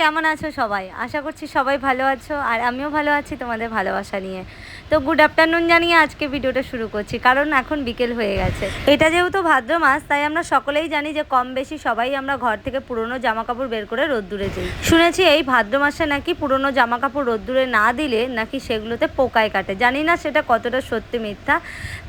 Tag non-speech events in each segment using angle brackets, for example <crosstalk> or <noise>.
কেমন আছো সবাই? আশা করছি সবাই ভালো আছো, আর আমিও ভালো আছি তোমাদের ভালোবাসা নিয়ে। তো গুড আফটারনুন জানিয়ে আজকে ভিডিওটা শুরু করছি, কারণ এখন বিকেল হয়ে গেছে। এটা যেহেতু ভাদ্র মাস, তাই আমরা সকলেই জানি যে কম বেশি সবাই আমরা ঘর থেকে পুরনো জামা কাপড় বের করে রোদ্দুরে যাই। শুনেছি এই ভাদ্র মাসে নাকি পুরনো জামা কাপড় রোদ্দুরে না দিলে নাকি সেগুলোতে পোকায় কাটে। জানি না সেটা কতটা সত্যি মিথ্যা,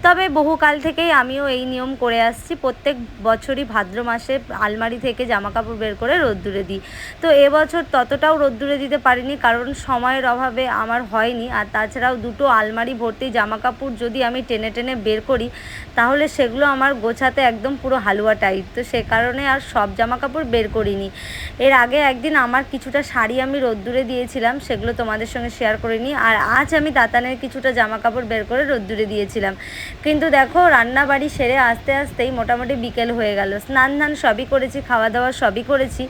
তবে বহুকাল থেকেই আমিও এই নিয়ম করে আসছি, প্রত্যেক বছরই ভাদ্র মাসে আলমারি থেকে জামা কাপড় বের করে রোদ্দুরে দিই। তো এবছর ততটাও রোদ্দুরে দিতে পারিনি, কারণ সময়ের অভাবে আমার হয়নি, আর তাছাড়াও দুটো আলমারি ভর্তি জামা কাপড় যদি আমি টেনে টেনে বের করি, তাহলে সেগুলো আমার গোছাতে একদম পুরো হালুয়া টাইট। তো সে কারণে আর সব জামা কাপড় বের করিনি। এর আগে একদিন আমার কিছুটা শাড়ি আমি রোদ্দুরে দিয়েছিলাম, সেগুলো তোমাদের সঙ্গে শেয়ার করিনি আর আজ আমি তাতানের কিছুটা জামা কাপড় বের করে রোদ্দুরে দিয়েছিলাম। কিন্তু দেখো রান্না বাড়ি সেরে আস্তে আস্তেই মোটামুটি বিকেল হয়ে গেল। স্নান ধান সবই করেছি, খাওয়া দাওয়া সবই করেছি।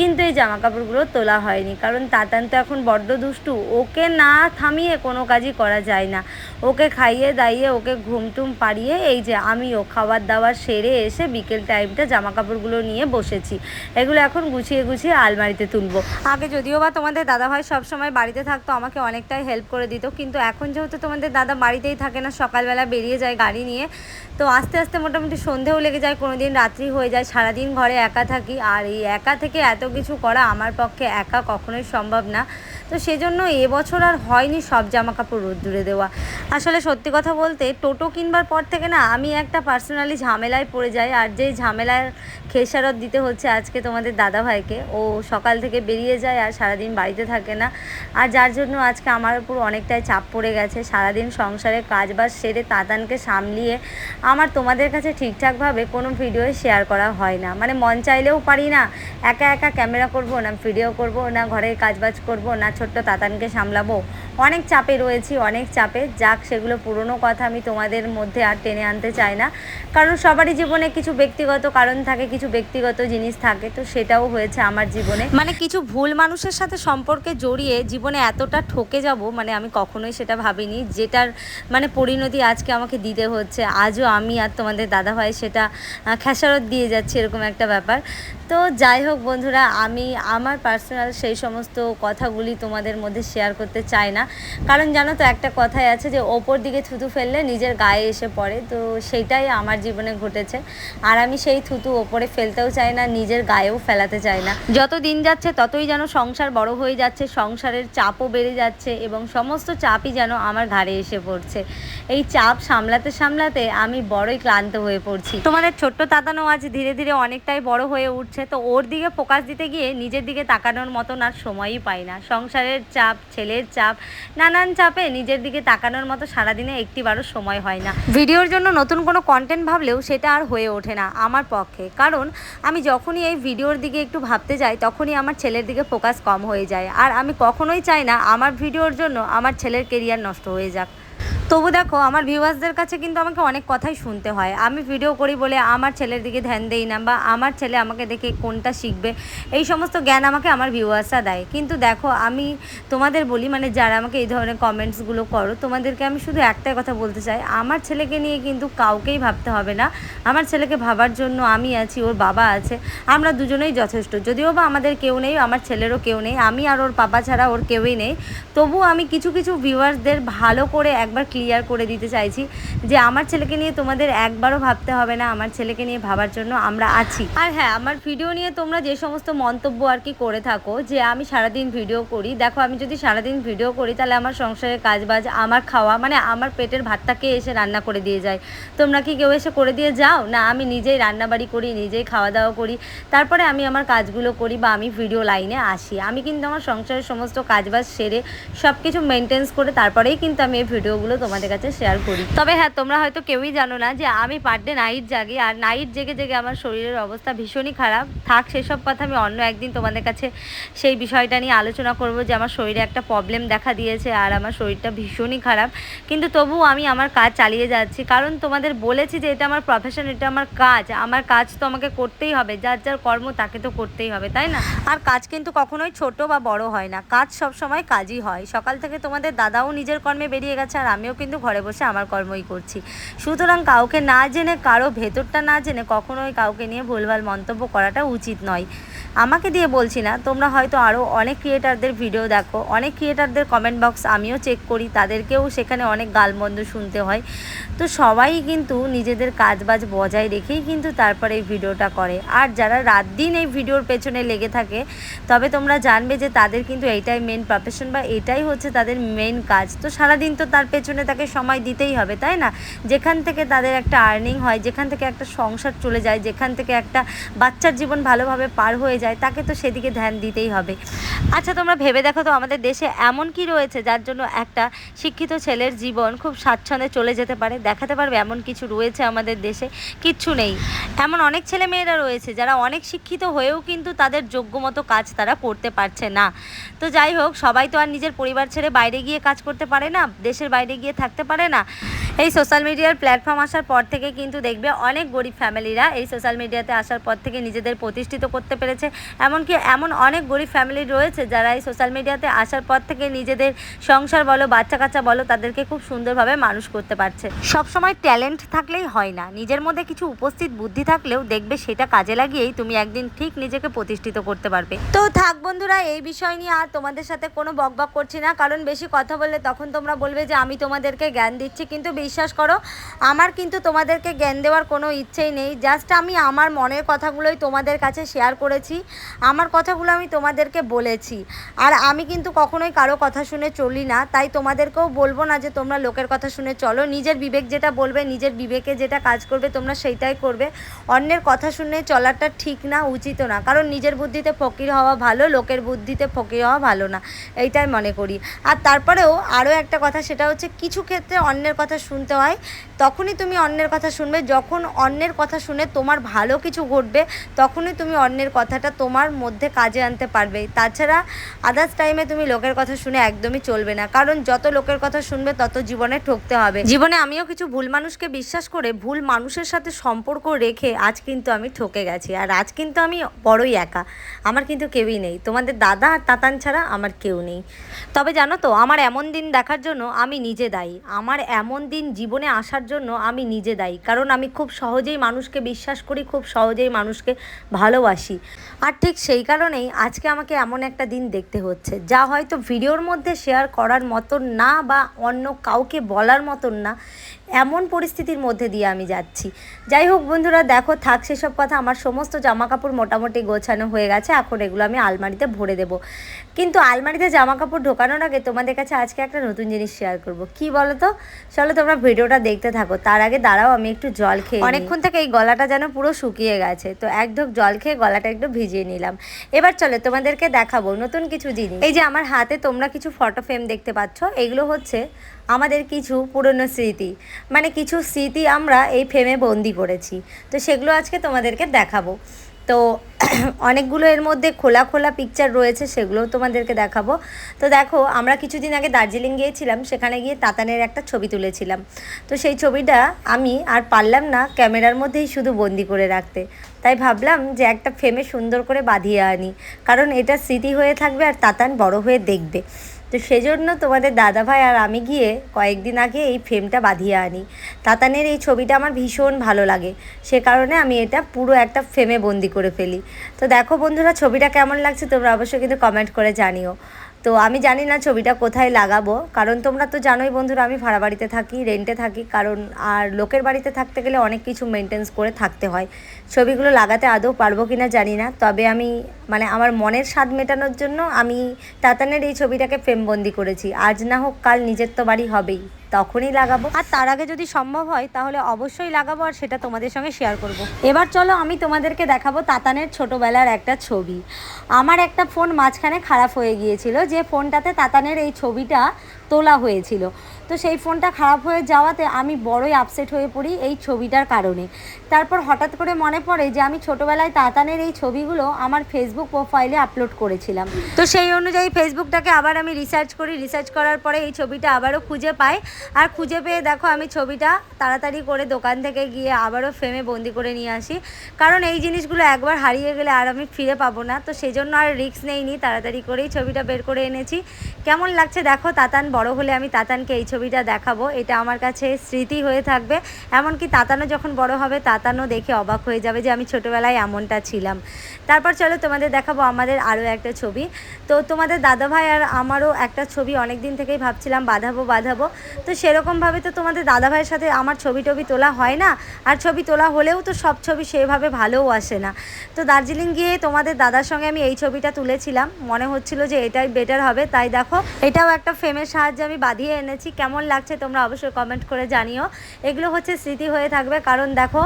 কিন্তু এই জামা কাপড়গুলো তোলা হয়নি। কারণ তাতান তো এখন বড্ড দুষ্টু। ওকে না থামিয়ে কোনো কাজই করা যায় না। ওকে খাইয়ে দাইয়ে, ওকে ঘুমটুম পাড়িয়ে এই যে আমিও খাবার দাবার সেরে এসে বিকেল টাইমটা জামা কাপড়গুলো নিয়ে বসেছি। এগুলো এখন গুছিয়ে গুছিয়ে আলমারিতে তুলবো। আগে যদিও বা তোমাদের দাদাভাই সবসময় বাড়িতে থাকতো, আমাকে অনেকটাই হেল্প করে দিত। কিন্তু এখন যেহেতু তোমাদের দাদা বাড়িতেই থাকে না, সকালবেলা বেরিয়ে যায় গাড়ি নিয়ে, তো আস্তে আস্তে মোটামুটি সন্ধেও লেগে যায় কোনো দিন রাত্রি হয়ে যায়। সারাদিন ঘরে একা থাকি, আর এই একা থেকে এত কিছু করা আমার পক্ষে একা কখনোই সম্ভব না। তো সেজন্য এবছর আর হয়নি সব জামা কাপড় রোদ্দুরে দেওয়া। আসলে সত্যি কথা বলতে টোটো কিনবার পর থেকে না আমি একটা পার্সোনালি ঝামেলায় পড়ে যাই আর যেই ঝামেলার খেসারত দিতে হচ্ছে আজকে তোমাদের দাদাভাইকে। ও সকাল থেকে বেরিয়ে যায় আর সারাদিন বাড়িতে থাকে না। আর যার জন্য আজকে আমার উপর অনেকটাই চাপ পড়ে গেছে। সারাদিন সংসারে কাজবাজ সেরে তাতানকে সামলিয়ে আমার তোমাদের কাছে ঠিকঠাকভাবে কোনো ভিডিও শেয়ার করা হয় না। মানে মন চাইলেও পারি না, একা একা ক্যামেরা করব না, ভিডিও করব না, ঘরের কাজবাজ করব না, ছোট্ট তাতানকে সামলাবো। অনেক চাপে রয়েছি, অনেক চাপে। যাক, সেগুলো পুরনো কথা আমি তোমাদের মধ্যে আর টেনে আনতে চাই না। কারণ সবারই জীবনে কিছু ব্যক্তিগত কারণ থাকে, কিছু ব্যক্তিগত জিনিস থাকে, তো সেটাও হয়েছে আমার জীবনে। মানে কিছু ভুল মানুষের সাথে সম্পর্কে জড়িয়ে জীবনে এতটা ঠকে যাব মানে আমি কখনোই সেটা ভাবিনি। যেটার মানে পরিণতি আজকে আমাকে দিতে হচ্ছে, আজও আমি আর তোমাদের দাদাভাই সেটা খেসারত দিয়ে যাচ্ছি এরকম একটা ব্যাপার। তো যাই হোক বন্ধুরা, আমি আমার পার্সোনাল সেই সমস্ত কথাগুলি তোমাদের মধ্যে শেয়ার করতে চাই না। কারণ জানো তো, একটা কথাই আছে যে ওপর দিকে থুতু ফেললে নিজের গায়ে এসে পড়ে। তো সেইটাই আমার জীবনে ঘটেছে। আর আমি সেই থুতু ওপরে ফেলতেও চাই না, নিজের গায়েও ফেলাতে চাই না। যত দিন যাচ্ছে ততই যেন সংসার বড় হয়ে যাচ্ছে, সংসারের চাপও বেড়ে যাচ্ছে এবং সমস্ত চাপই যেন আমার ঘাড়ে এসে পড়ছে। এই চাপ সামলাতে সামলাতে আমি বড়ই ক্লান্ত হয়ে পড়ছি। তোমাদের ছোট্ট তাতানো আজ ধীরে ধীরে অনেকটাই বড় হয়ে উঠছে। তো ওর দিকে ফোকাস দিতে গিয়ে নিজের দিকে তাকানোর মতন আর সময়ই পাই না। সংসারের চাপ, ছেলের চাপ নানান চাপে নিজের দিকে তাকানোর মতো সারাদিনে একটিবারও সময় হয় না। ভিডিওর জন্য নতুন কোনো কন্টেন্ট ভাবলেও সেটা আর হয়ে ওঠে না আমার পক্ষে। কারণ আমি যখনই এই ভিডিওর দিকে একটু ভাবতে যাই, তখনই আমার ছেলের দিকে ফোকাস কম হয়ে যায়। আর আমি কখনোই চাই না আমার ভিডিওর জন্য আমার ছেলের কেরিয়ার নষ্ট হয়ে যাক। তবু দেখো, আমার ভিউয়ার্সদের কাছে কিন্তু আমাকে অনেক কথাই শুনতে হয়। আমি ভিডিও করি বলে আমার ছেলের দিকে ধ্যান দেই না বা আমার ছেলে আমাকে দেখে কোনটা শিখবে, এই সমস্ত জ্ঞান আমাকে আমার ভিউয়ার্সরা দেয়। কিন্তু দেখো, আমি তোমাদের বলি মানে যারা আমাকে এই ধরনের কমেন্টসগুলো করো, তোমাদেরকে আমি শুধু একটাই কথা বলতে চাই, আমার ছেলেকে নিয়ে কিন্তু কাউকেই ভাবতে হবে না। আমার ছেলেকে ভাবার জন্য আমি আছি, ওর বাবা আছে, আমরা দুজনেই যথেষ্ট। যদিও বা আমাদের কেউ নেই, আমার ছেলেরও কেউ নেই, আমি আর ওর বাবা ছাড়া ওর কেউই নেই। তবু আমি কিছু কিছু ভিউয়ার্সদের ভালো করে একবার ক্লিয়ার করে দিতে চাইছি যে আমার ছেলেকে নিয়ে তোমাদের একবারও ভাবতে হবে না, আমার ছেলেকে নিয়ে ভাবার জন্য আমরা আছি। আর হ্যাঁ আমার ভিডিও নিয়ে তোমরা যে সমস্ত মন্তব্য আর কি করে থাকো, যে আমি সারাদিন ভিডিও করি, দেখো আমি যদি সারাদিন ভিডিও করি, তাহলে আমার সংসারের কাজবাজ, আমার খাওয়া মানে আমার পেটের ভাতটাকে এসে রান্না করে দিয়ে যায়? তোমরা কি কেউ এসে করে দিয়ে যাও? না, আমি নিজেই রান্নাবাড়ি করি, নিজেই খাওয়া দাওয়া করি, তারপরে আমি আমার কাজগুলো করি বা আমি ভিডিও লাইনে আসি। আমি কিন্তু আমার সংসারের সমস্ত কাজবাজ সেরে সব কিছু মেনটেন্স করে তারপরেই কিন্তু আমি এই ভিডিওগুলো তোমাদের কাছে শেয়ার করি। তবে হ্যাঁ তোমরা হয়তো কেউই জানো না যে আমি পার ডে নাইট জাগি, আর নাইট জেগে জেগে আমার শরীরের অবস্থা ভীষণই খারাপ। থাক, সেসব কথা আমি অন্য একদিন তোমাদের কাছে সেই বিষয়টা নিয়ে আলোচনা করব যে আমার শরীরে একটা প্রবলেম দেখা দিয়েছে, আর আমার শরীরটা ভীষণই খারাপ। কিন্তু তবুও আমি আমার কাজ চালিয়ে যাচ্ছি। কারণ তোমাদের বলেছি যে এটা আমার প্রফেশন এটা আমার কাজ। আমার কাজ তো আমাকে করতেই হবে, যার যার কর্ম তাকে তো করতেই হবে, তাই না? আর কাজ কিন্তু কখনোই ছোট বা বড় হয় না। কাজ সব সময় কাজই হয়। সকাল থেকে তোমাদের দাদাও নিজের কর্মে বেরিয়ে গেছে, আর আমিও কিন্তু ঘরে বসে আমার কর্মই করছি। সুতরাং কাউকে না জেনে, কারও ভেতরটা না জেনে কখনোই কাউকে নিয়ে ভুলভাল মন্তব্য করাটা উচিত নয়। আমাকে দিয়ে বলছি না, তোমরা হয়তো আরও অনেক ক্রিয়েটারদের ভিডিও দেখো। অনেক ক্রিয়েটারদের কমেন্ট বক্স আমিও চেক করি, তাদেরকেও সেখানে অনেক গালমন্দ শুনতে হয়। তো সবাই কিন্তু নিজেদের কাজবাজ বজায় রেখেই কিন্তু তারপরে এই ভিডিওটা করে। আর যারা রাত দিন এই ভিডিওর পেছনে লেগে থাকে, তবে তোমরা জানবে যে তাদের কিন্তু এইটাই মেন প্রফেশন বা এটাই হচ্ছে তাদের মেন কাজ। তো সারাদিন তো তার পেছনে তাকে সময় দিতেই হবে, তাই না? যেখান থেকে তাদের একটা আর্নিং হয়, যেখান থেকে একটা সংসার চলে যায়, যেখান থেকে একটা বাচ্চার জীবন ভালোভাবে পার হয়ে যায়, তাকে তো সেদিকে ধ্যান দিতেই হবে। আচ্ছা তোমরা ভেবে দেখো তো আমাদের দেশে এমন কি রয়েছে যার জন্য একটা শিক্ষিত ছেলের জীবন খুব স্বাচ্ছন্দ্যে চলে যেতে পারে? দেখাতে পারবে এমন কিছু রয়েছে আমাদের দেশে? কিচ্ছু নেই। এমন অনেক ছেলে মেয়েরা রয়েছে যারা অনেক শিক্ষিত হয়েও কিন্তু তাদের যোগ্য মতো কাজ তারা করতে পারছে না। তো যাই হোক, সবাই তো আর নিজের পরিবার ছেড়ে বাইরে গিয়ে কাজ করতে পারে না? দেশের বাইরে গিয়ে থাকতে পারে না? এই সোশ্যাল মিডিয়ার প্ল্যাটফর্ম আসার পর থেকে কিন্তু দেখবে অনেক গরিব ফ্যামিলিরা এই সোশ্যাল মিডিয়াতে আসার পর থেকে নিজেদের প্রতিষ্ঠিত করতে পেরেছে। এমনকি এমন অনেক গরিব ফ্যামিলি রয়েছে যারা এই সোশ্যাল মিডিয়াতে আসার পর থেকে নিজেদের সংসার বলো বাচ্চা কাচ্চা বলো, তাদেরকে খুব সুন্দরভাবে মানুষ করতে পারছে। সবসময় ট্যালেন্ট থাকলেই হয় না। নিজের মধ্যে কিছু উপস্থিত বুদ্ধি থাকলেও দেখবে সেটা কাজে লাগিয়েই তুমি একদিন ঠিক নিজেকে প্রতিষ্ঠিত করতে পারবে। তো থাক বন্ধুরা, এই বিষয় নিয়ে আর তোমাদের সাথে কোনো বকবক করছি না। কারণ বেশি কথা বললে তখন তোমরা বলবে যে, আমি তোমাদেরকে জ্ঞান দিচ্ছি। কিন্তু বিশ্বাস করো, আমার কিন্তু তোমাদেরকে জ্ঞান দেওয়ার কোনো ইচ্ছেই নেই। জাস্ট আমি আমার মনের কথাগুলোই তোমাদের কাছে শেয়ার করেছি, আমার কথাগুলো আমি তোমাদেরকে বলেছি। আর আমি কিন্তু কখনোই কারও কথা শুনে চলি না, তাই তোমাদেরকেও বলব না যে তোমরা লোকের কথা শুনে চলো। নিজের বিবেক যেটা বলবে, নিজের বিবেকে যেটা কাজ করবে, তোমরা সেইটাই করবে। অন্যের কথা শুনে চলাটা ঠিক না, উচিত না। কারণ নিজের বুদ্ধিতে ফকির হওয়া ভালো, লোকের বুদ্ধিতে ফকির হওয়া ভালো না। এইটাই মনে করি। আর তারপরেও আরও একটা কথা, সেটা হচ্ছে কিছু ক্ষেত্রে অন্যের কথা শুনতে হয়, তখনই তুমি অন্যের কথা শুনবে। যখন অন্যের কথা শুনে তোমার ভালো কিছু ঘটবে, তখনই তুমি অন্যের কথাটা তোমার মধ্যে কাজে আনতে পারবে। তাছাড়া আদার্স টাইমে তুমি লোকের কথা শুনে একদমই চলবে না। কারণ যত লোকের কথা শুনবে, তত জীবনে ঠকতে হবে। জীবনে আমিও কিছু ভুল মানুষকে বিশ্বাস করে ভুল মানুষের সাথে সম্পর্ক রেখে আজ কিন্তু আমি ঠকে গেছি। আর আজ কিন্তু আমি বড়ই একা। আমার কিন্তু কেউই নেই। তোমাদের দাদা আর তাতান ছাড়া আমার কেউ নেই। তবে জানো তো, আমার এমন দিন দেখার জন্য আমি নিজে দায়ী। আমার এমন দিন জীবনে আসার জন্য আমি নিজে দায়ী। কারণ আমি খুব সহজেই মানুষকে বিশ্বাস করি, খুব সহজেই মানুষকে ভালোবাসি। আর ঠিক সেই কারণেই আজকে আমাকে এমন একটা দিন দেখতে হচ্ছে, যা হয়তো ভিডিওর মধ্যে শেয়ার করার মতন না বা অন্য কাউকে বলার মতন না। এমন পরিস্থিতির মধ্যে দিয়ে আমি যাচ্ছি। যাই হোক বন্ধুরা দেখো থাক সেসব কথা আমার সমস্ত জামা কাপড় মোটামুটি গোছানো হয়ে গেছে। এখন এগুলো আমি আলমারিতে ভরে দেবো। কিন্তু আলমারিতে জামা কাপড় ঢোকানোর আগে তোমাদের কাছে আজকে একটা নতুন জিনিস শেয়ার করব। কি বলো তো চলো তোমরা ভিডিওটা দেখতে থাকো। তার আগে দাঁড়াও আমি একটু জল খেয়ে অনেকক্ষণ থেকে এই গলাটা যেন পুরো শুকিয়ে গেছে। তো এক ঢোক জল খেয়ে গলাটা একটু ভিজিয়ে নিলাম। এবার চলো তোমাদেরকে দেখাবো নতুন কিছু জিনিস। এই যে আমার হাতে তোমরা কিছু ফটো ফ্রেম দেখতে পাচ্ছ এগুলো হচ্ছে আমাদের কিছু পুরনো স্মৃতি। মানে কিছু স্মৃতি আমরা এই ফ্রেমে বন্দি করেছি। তো সেগুলো আজকে তোমাদেরকে দেখাবো। তো <clears throat> অনেকগুলো এর মধ্যে খোলা খোলা পিকচার রয়েছে, সেগুলোও তোমাদেরকে দেখাবো। তো দেখো, আমরা কিছুদিন আগে দার্জিলিং গিয়েছিলাম, সেখানে গিয়ে তাতানের একটা ছবি তুলেছিলাম। তো সেই ছবিটা আমি আর পারলাম না ক্যামেরার মধ্যেই শুধু বন্দি করে রাখতে। তাই ভাবলাম যে একটা ফ্রেমে সুন্দর করে বাঁধিয়ে আনি। কারণ এটা স্মৃতি হয়ে থাকবে আর তাতান বড় হয়ে দেখবে। তো সেজন্য তোমাদের দাদাভাই আর আমি গিয়ে কয়েকদিন আগে এই ফ্রেমটা বাঁধিয়ে আনি। তাতানের এই ছবিটা আমার ভীষণ ভালো লাগে। সে কারণে আমি এটা পুরো একটা ফ্রেমে বন্দি করে ফেলি। তো দেখো বন্ধুরা, ছবিটা কেমন লাগছে তোমরা অবশ্যই কিন্তু কমেন্ট করে জানিও। তো আমি জানি না ছবিটা কোথায় লাগাবো। কারণ তোমরা তো জানোই বন্ধুরা, আমি ভাড়া বাড়িতে থাকি রেন্টে থাকি। কারণ আর লোকের বাড়িতে থাকতে গেলে অনেক কিছু মেনটেন্স করে থাকতে হয়। ছবিগুলো লাগাতে আদৌ পারব কি না জানি না। তবে আমি মানে আমার মনের স্বাদ মেটানোর জন্য আমি তাতানের এই ছবিটাকে ফ্রেমবন্দি করেছি। আজ না হোক কাল নিজের তো বাড়ি হবেই, তখনই লাগাবো। আর তার আগে যদি সম্ভব হয়, তাহলে অবশ্যই লাগাবো আর সেটা তোমাদের সঙ্গে শেয়ার করব। এবার চলো আমি তোমাদেরকে দেখাবো তাতানের ছোটোবেলার একটা ছবি। আমার একটা ফোন মাঝখানে খারাপ হয়ে গিয়েছিল, যে ফোনটাতে তাতানের এই ছবিটা তোলা হয়েছিল। তো সেই ফোনটা খারাপ হয়ে যাওয়াতে আমি বড়ই আপসেট হয়ে পড়ি এই ছবিটার কারণে। তারপর হঠাৎ করে মনে পড়ে যে আমি ছোটোবেলায় তাতানের এই ছবিগুলো আমার ফেসবুক প্রোফাইলে আপলোড করেছিলাম। তো সেই অনুযায়ী ফেসবুকটাকে আবার আমি রিসার্চ করি রিসার্চ করার পরে এই ছবিটা আবারও খুঁজে পাই। আর খুঁজে পেয়ে দেখো আমি ছবিটা তাড়াতাড়ি করে দোকান থেকে গিয়ে আবারও ফ্রেমে বন্দি করে নিয়ে আসি। কারণ এই জিনিসগুলো একবার হারিয়ে গেলে আর আমি ফিরে পাবো না। তো সেই জন্য আর রিস্ক নেইনি, তাড়াতাড়ি করেই ছবিটা বের করে এনেছি। কেমন লাগছে দেখো তাতান, বড় হলে আমি তাতানকে এই ছবিটা দেখাবো। এটা আমার কাছে স্মৃতি হয়ে থাকবে। এমনকি তাতানও যখন বড় হবে তাতানও দেখে অবাক হয়ে যাবে যে আমি ছোটোবেলায় এমনটা ছিলাম। তারপর চলো তোমাদের দেখাবো আমাদের আরও একটা ছবি। তো তোমাদের দাদাভাই আর আমারও একটা ছবি অনেক দিন থেকেই ভাবছিলাম বাঁধাবো বাঁধাবো। তো সেরকমভাবে তো তোমাদের দাদাভাইয়ের সাথে আমার ছবি টবি তোলা হয় না। আর ছবি তোলা হলেও তো সব ছবি সেভাবে ভালোও আসে না। তো দার্জিলিং গিয়ে তোমাদের দাদার সঙ্গে আমি এই ছবিটা তুলেছিলাম। মনে হচ্ছিল যে এটাই বেটার হবে। তাই দেখো, এটাও একটা ফ্রেমের সাহায্যে আমি বাঁধিয়ে এনেছি। কেমন লাগছে তোমরা অবশ্যই কমেন্ট করে জানিও। এগুলো হচ্ছে স্মৃতি হয়ে থাকবে। কারণ দেখো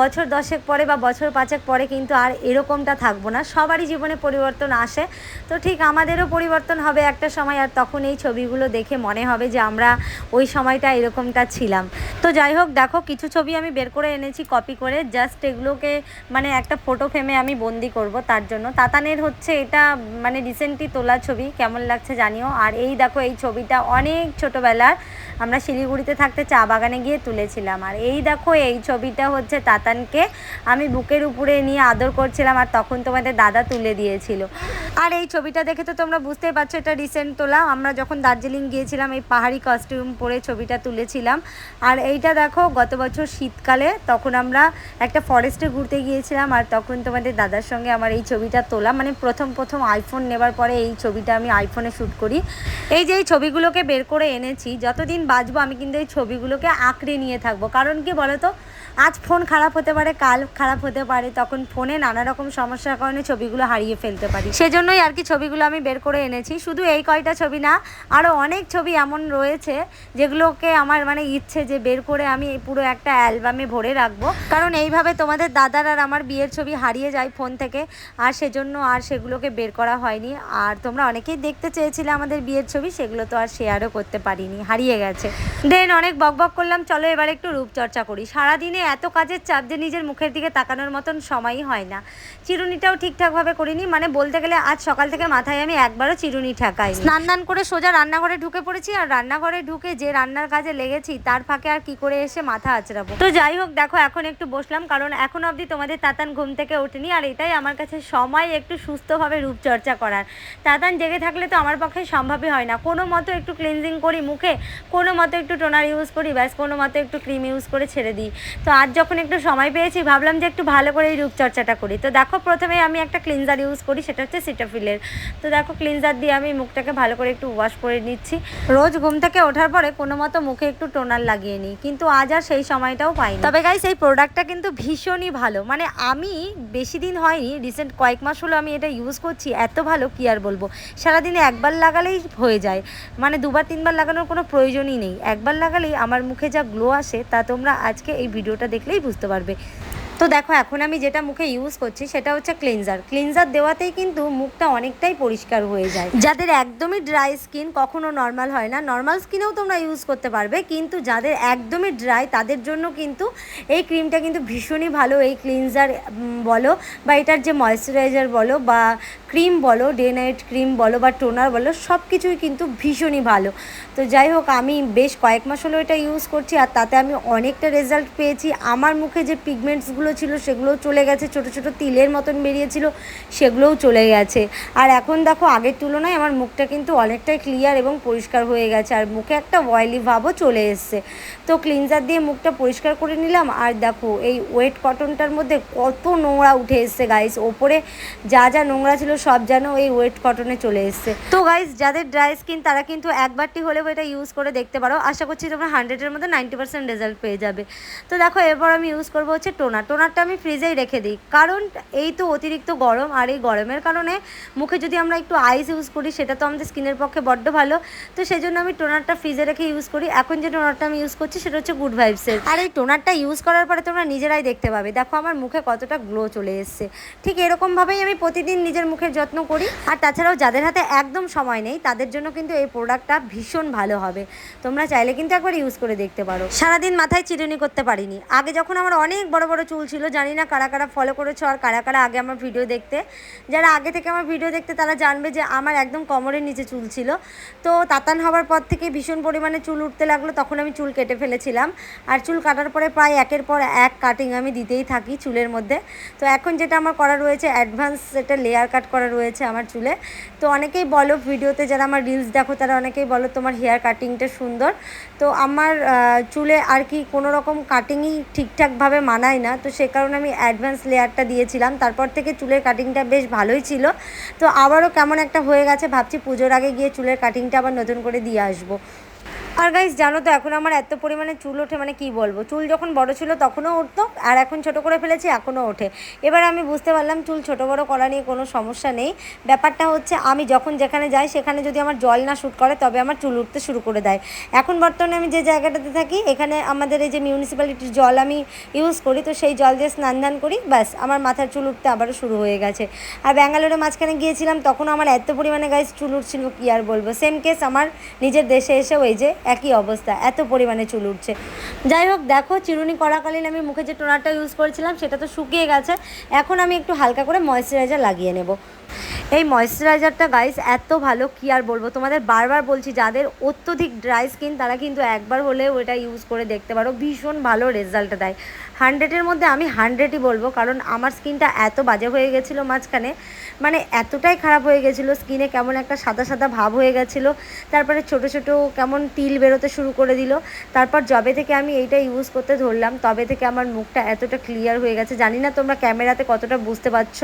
বছর দশেক পরে বা বছর পাঁচেক পরে কিন্তু আর এরকমটা থাকব না। সবারই জীবনে পরিবর্তন আসে। তো ঠিক আমাদেরও পরিবর্তন হবে একটা সময় আর তখন এই ছবিগুলো দেখে মনে হবে যে আমরা ওই সময়টা এরকমটা ছিলাম। তো যাই হোক, দেখো কিছু ছবি আমি বের করে এনেছি কপি করে। জাস্ট এগুলোকে মানে একটা ফটো ফ্রেমে আমি বন্দি করব তার জন্য। তাতানের হচ্ছে এটা মানে রিসেন্টলি তোলা ছবি, কেমন লাগছে জানিও? আর এই দেখো, এই ছবিটা অনেক ছোটোবেলার। আমরা শিলিগুড়িতে থাকতে চা বাগানে গিয়ে তুলেছিলাম। আর এই দেখো, এই ছবিটা হচ্ছে তাতানকে আমি বুকের উপরে নিয়ে আদর করছিলাম আর তখন তোমাদের দাদা তুলে দিয়েছিল। আর এই ছবিটা দেখে তো তোমরা বুঝতেই পারছ এটা রিসেন্ট তোলা। আমরা যখন দার্জিলিং গিয়েছিলাম, এই পাহাড়ি কস্টিউম পরে ছবিটা তুলেছিলাম। আর এইটা দেখো, গত বছর শীতকালে তখন আমরা একটা ফরেস্টে ঘুরতে গিয়েছিলাম আর তখন তোমাদের দাদার সঙ্গে আমার এই ছবিটা তোলা। মানে প্রথম প্রথম আইফোন নেবার পরে এই ছবিটা আমি আইফোনে শ্যুট করি। এই যে এই ছবিগুলোকে বের করে এনেছি, যতদিন বাঁচবো আমি কিন্তু এই ছবিগুলোকে আঁকড়ে নিয়ে থাকব। কারণ কি বলো তো আজ ফোন খারাপ হতে পারে, কাল খারাপ হতে পারে, তখন ফোনে নানা রকম সমস্যার কারণে ছবিগুলো হারিয়ে ফেলতে পারি। সেজন্যই আর কি ছবিগুলো আমি বের করে এনেছি। শুধু এই কয়টা ছবি না আরও অনেক ছবি এমন রয়েছে যেগুলোকে আমার মানে ইচ্ছে যে বের করে আমি পুরো একটা অ্যালবামে ভরে রাখব। কারণ এইভাবে তোমাদের দাদার আর আমার বিয়ের ছবি হারিয়ে যায় ফোন থেকে, আর সেজন্য আর সেগুলোকে বের করা হয়নি। আর তোমরা অনেকেই দেখতে চেয়েছিলে আমাদের বিয়ের ছবি, সেগুলো তো আর শেয়ারও করতে পারিনি, হারিয়ে গেছে। দেন অনেক বকবক করলাম, চলো এবার একটু রূপচর্চা করি। সারাদিনে এত কাজের চাপ যে নিজের মুখের দিকে তাকানোর মতন সময়ই হয় না। চিরুনিটাও ঠিকঠাকভাবে করিনি মানে বলতে গেলে আজ সকাল থেকে মাথায় আমি একবারও চিরুনি ঠাকাই স্নান দান করে সোজা রান্নাঘরে ঢুকে পড়েছি আর রান্নাঘরে ঢুকে যে রান্নার কাজে লেগেছি তার ফাঁকে আর কি করে এসে মাথা আঁচড়াবো? তো যাই হোক দেখো এখন একটু বসলাম কারণ এখন অবধি তোমাদের তাতান ঘুম থেকে ওঠেনি আর এটাই আমার কাছে সময় একটু সুস্থভাবে রূপচর্চা করার। তাতান জেগে থাকলে তো আমার পক্ষে সম্ভবই হয় না। কোনো মতো একটু ক্লিনজিং করি মুখে কোনো মতো একটু টোনার ইউজ করি ব্যাস কোনো মতো একটু ক্রিম ইউজ করে ছেড়ে দিই। তো আজ যখন একটু সময় পেয়েছি, ভাবলাম যে একটু ভালো করে এই রূপচর্চাটা করি। তো দেখো, প্রথমে আমি একটা ক্লিনজার ইউজ করি, সেটা হচ্ছে সিটাফিলের তো দেখো ক্লিনজার দিয়ে আমি মুখটাকে ভালো করে একটু ওয়াশ করে নিচ্ছি। রোজ ঘুম থেকে ওঠার পরে কোনো মতো মুখে একটু টোনার লাগিয়ে নিই, কিন্তু আজ আর সেই সময়টাও পাইনি। তবে গাইস এই প্রোডাক্টটা কিন্তু ভীষণই ভালো। মানে আমি বেশি দিন হয়নি রিসেন্ট কয়েক মাস হলো আমি এটা ইউজ করছি, এত ভালো কি আর বলব? সারাদিনে একবার লাগালেই হয়ে যায়। মানে দুবার, তিনবার লাগানোর কোনো প্রয়োজনই নেই। একবার লাগালেই আমার মুখে যা গ্লো আসে, তা তোমরা আজকে এই ভিডিওটা দেখলেই বুঝতে পারবে। তো দেখো, এখন আমি যেটা মুখে ইউজ করছি সেটা হচ্ছে ক্লিনজার ক্লিনজার দেওয়াতেই কিন্তু মুখটা অনেকটাই পরিষ্কার হয়ে যায়। যাদের একদমই ড্রাই স্কিন কখনো নর্মাল হয় না। নর্মাল স্কিনেও তোমরা ইউজ করতে পারবে, কিন্তু যাদের একদমই ড্রাই তাদের জন্য কিন্তু এই ক্রিমটা কিন্তু ভীষণই ভালো। এই ক্লিনজার বলো বা এটার যে ময়শ্চারাইজার বলো বা ক্রিম বলো, ডে নাইট ক্রিম বলো বা টোনার বলো সব কিছুই কিন্তু ভীষণই ভালো। তো যাই হোক, আমি বেশ কয়েক মাস হলো এটা ইউজ করছি আর তাতে আমি অনেকটা রেজাল্ট পেয়েছি। আমার মুখে যে পিগমেন্টসগুলো ছিল সেগুলোও চলে গেছে, ছোট ছোট তিলের মতন বেরিয়েছিল, সেগুলোও চলে গেছে। আর এখন দেখো, আগের তুলনায় আমার মুখটা কিন্তু অনেকটাই ক্লিয়ার এবং পরিষ্কার হয়ে গেছে আর মুখে একটা অয়েলি ভাবও চলে এসছে। তো ক্লিনজার দিয়ে মুখটা পরিষ্কার করে নিলাম আর দেখো, এই ওয়েট কটনটার মধ্যে কত নোংরা উঠে এসছে গাইস ওপরে যা যা নোংরা ছিল সব যেন ওই ওয়েট কটনে চলে এসছে। তো গাইস যাদের ড্রাই স্কিন তারা কিন্তু একবারটি হলেও এটা ইউজ করে দেখতে পারো। আশা করছি তোমরা হান্ড্রেডের মধ্যে নাইনটি পার্সেন্ট রেজাল্ট পেয়ে যাবে। তো দেখো, এরপর আমি ইউজ করব হচ্ছে টোনার টোনারটা আমি ফ্রিজেই রেখে দিই। কারণ এই তো অতিরিক্ত গরম আর এই গরমের কারণে মুখে যদি আমরা একটু আইস ইউজ করি, সেটা তো আমাদের স্কিনের পক্ষে বড্ড ভালো। তো সেই জন্য আমি টোনারটা ফ্রিজে রেখে ইউজ করি। এখন যে টোনারটা আমি ইউজ করছি, সেটা হচ্ছে গুড ভাইবসের আর এই টোনারটা ইউজ করার পরে তোমরা নিজেরাই দেখতে পাবে। দেখো, আমার মুখে কতটা গ্লো চলে এসছে। ঠিক এরকমভাবেই আমি প্রতিদিন নিজের মুখে মুখের যত্ন করি। আর তাছাড়াও যাদের হাতে একদম সময় নেই, তাদের জন্য কিন্তু এই প্রোডাক্টটা ভীষণ ভালো হবে। তোমরা চাইলে কিন্তু একবার ইউজ করে দেখতে পারো। সারাদিন মাথায় চিরুনি করতে পারিনি। আগে যখন আমার অনেক বড় বড় চুল ছিল, জানি না কারা কারা ফলো করেছ আর কারা কারা আগে আমার ভিডিও দেখতে। যারা আগে থেকে আমার ভিডিও দেখতে, তারা জানবে যে আমার একদম কোমরের নিচে চুল ছিল। তো তাতান হওয়ার পর থেকে ভীষণ পরিমাণে চুল উঠতে লাগল, তখন আমি চুল কেটে ফেলেছিলাম। আর চুল কাটার পরে প্রায় একের পর এক কাটিং আমি দিতেই থাকি চুলের মধ্যে। তো এখন যেটা আমার করা রয়েছে অ্যাডভান্স এটা লেয়ার কাট করা রয়েছে আমার চুলে। তো অনেকেই বলো ভিডিওতে যারা আমার রিলস দেখো, তারা অনেকেই বলো তোমার হেয়ার কাটিংটা সুন্দর। তো আমার চুলে আর কি কোনো রকম কাটিংই ঠিকঠাকভাবে মানায় না। তো সে কারণে আমি অ্যাডভান্স লেয়ারটা দিয়েছিলাম। তারপর থেকে চুলের কাটিংটা বেশ ভালোই ছিল। তো আবারও কেমন একটা হয়ে গেছে, ভাবছি পুজোর আগে গিয়ে চুলের কাটিংটা আবার নতুন করে দিয়ে আসব। আর গাইজ জানো তো, এখন আমার এত পরিমাণে চুল ওঠে মানে কি বলব? চুল যখন বড় ছিল তখনও উঠতো, আর এখন ছোট করে ফেলেছি, এখনও ওঠে। এবার আমি বুঝতে পারলাম, চুল ছোট বড় করা নিয়ে কোনো সমস্যা নেই। ব্যাপারটা হচ্ছে, আমি যখন যেখানে যাই, সেখানে যদি আমার জল না শ্যুট করে, তবে আমার চুল উঠতে শুরু করে দেয়। এখন বর্তমানে আমি যে জায়গাটাতে থাকি, এখানে আমাদের এই যে মিউনিসিপ্যালিটির জল আমি ইউজ করি, তো সেই জল দিয়ে স্নান দান করি, ব্যাস, আমার মাথার চুল উঠতে আবারও শুরু হয়ে গেছে। আর ব্যাঙ্গালোরে মাঝখানে গিয়েছিলাম, তখন আমার এত পরিমাণে গাইজ চুল উঠছিল, কি আর বলব? সেম কেস আমার নিজের দেশে এসেও এই যে একই অবস্থা, এত পরিমাণে চুল উঠছে। যাই হোক, দেখো, চিরুনি করাকালীন আমি মুখে যে টোনারটা ইউজ করেছিলাম, সেটা তো শুকিয়ে গেছে। এখন আমি একটু হালকা করে ময়েশ্চারাইজার লাগিয়ে নেব। এই ময়েশ্চারাইজারটা গাইস এত ভালো, কি আর বলব? তোমাদের বারবার বলছি, যাদের অত্যধিক ড্রাই স্কিন তারা কিন্তু একবার হলেও এটা ইউজ করে দেখতে পারো। ভীষণ ভালো রেজাল্ট দেয়। হান্ড্রেডের মধ্যে আমি হান্ড্রেডই বলব, কারণ আমার স্কিনটা এত বাজে হয়ে গেছিল মাঝখানে। মানে এতটাই খারাপ হয়ে গেছিল, স্কিনে কেমন একটা সাদা সাদা ভাব হয়ে গেছিল। তারপরে ছোট ছোট কেমন তিল বেরোতে শুরু করে দিল। তারপর যবে থেকে আমি এইটা ইউজ করতে ধরলাম, তবে থেকে আমার মুখটা এতটা ক্লিয়ার হয়ে গেছে। জানি না তোমরা ক্যামেরাতে কতটা বুঝতে পারছ,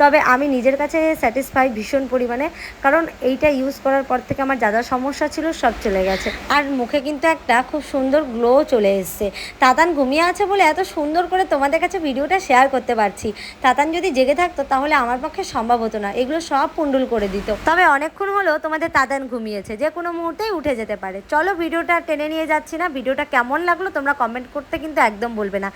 তবে আমি নিজের কাছে স্যাটিসফাই ভীষণ পরিমাণে, কারণ এইটা ইউজ করার পর থেকে আমার যা যা সমস্যা ছিল সব চলে গেছে। আর মুখে কিন্তু একটা খুব সুন্দর গ্লো চলে এসছে। তাতান ঘুমিয়ে আছে বলে এত সুন্দর করে তোমাদের কাছে ভিডিওটা শেয়ার করতে পারছি। তাতান যদি জেগে থাকতো, তাহলে আমার পক্ষে সম্ভব হতো না। এগুলো সব পুন্ডুল করে দিত। তবে অনেকক্ষণ হলো তোমাদের তাতান ঘুমিয়েছে। যে কোনো মুহূর্তেই উঠে যেতে পারে। চলো ভিডিওটা টেনে নিয়ে যাচ্ছি না। ভিডিওটা কেমন লাগল তোমরা কমেন্ট করতে কিন্তু একদম বলবে না।